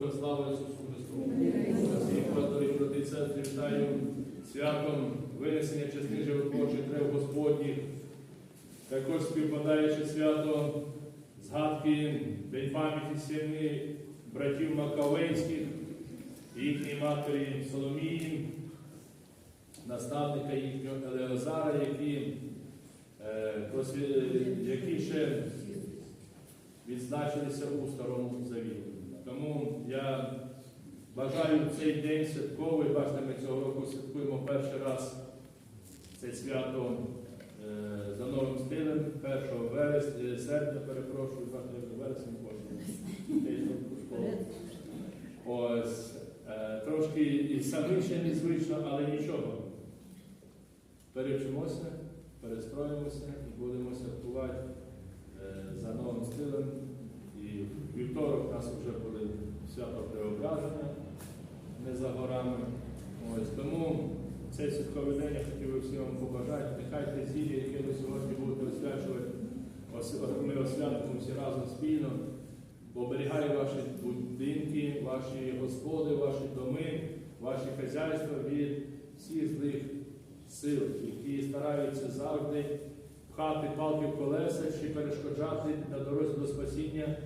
Слава Ісусу Христу! Всіх вас, дорогі брати і сестри, вітаю святом винесення частин животворчих трев Господніх. Також співпадаючи свято згадки День пам'яті сім'ї братів Макавейських, їхньої матері Соломії, наставника їхнього Елеозара, які, е, які ще відзначилися у Старому я бажаю цей день святковий, бачите, ми цього року святкуємо перший раз це свято е, за новим стилем, 1 вересня, серпня, перепрошую, вересня кожен. Ось, е, трошки і самим ще незвично, але нічого. Перевчимося, перестроїмося і будемо святкувати е, за новим стилем. І вівторок нас вже були свято преображення не за горами. Ось, тому цей святковий день я хотів би всім вам побажати. Нехай те зілля, яке ви сьогодні будете освячувати, ос- ми освятимо всі разом спільно, оберігає ваші будинки, ваші господи, ваші доми, ваші хазяйства від всіх злих сил, які стараються завжди пхати палки в колеса чи перешкоджати на дорозі до спасіння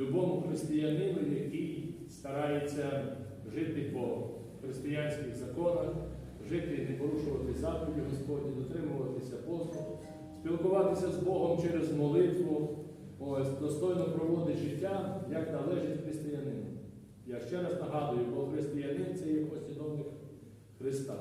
любому християнину, який старається жити по християнських законах, жити, не порушувати заповіді Господні, дотримуватися посту, спілкуватися з Богом через молитву, ось, достойно проводити життя, як належить християнину. Я ще раз нагадую, бо християнин це є послідовник Христа.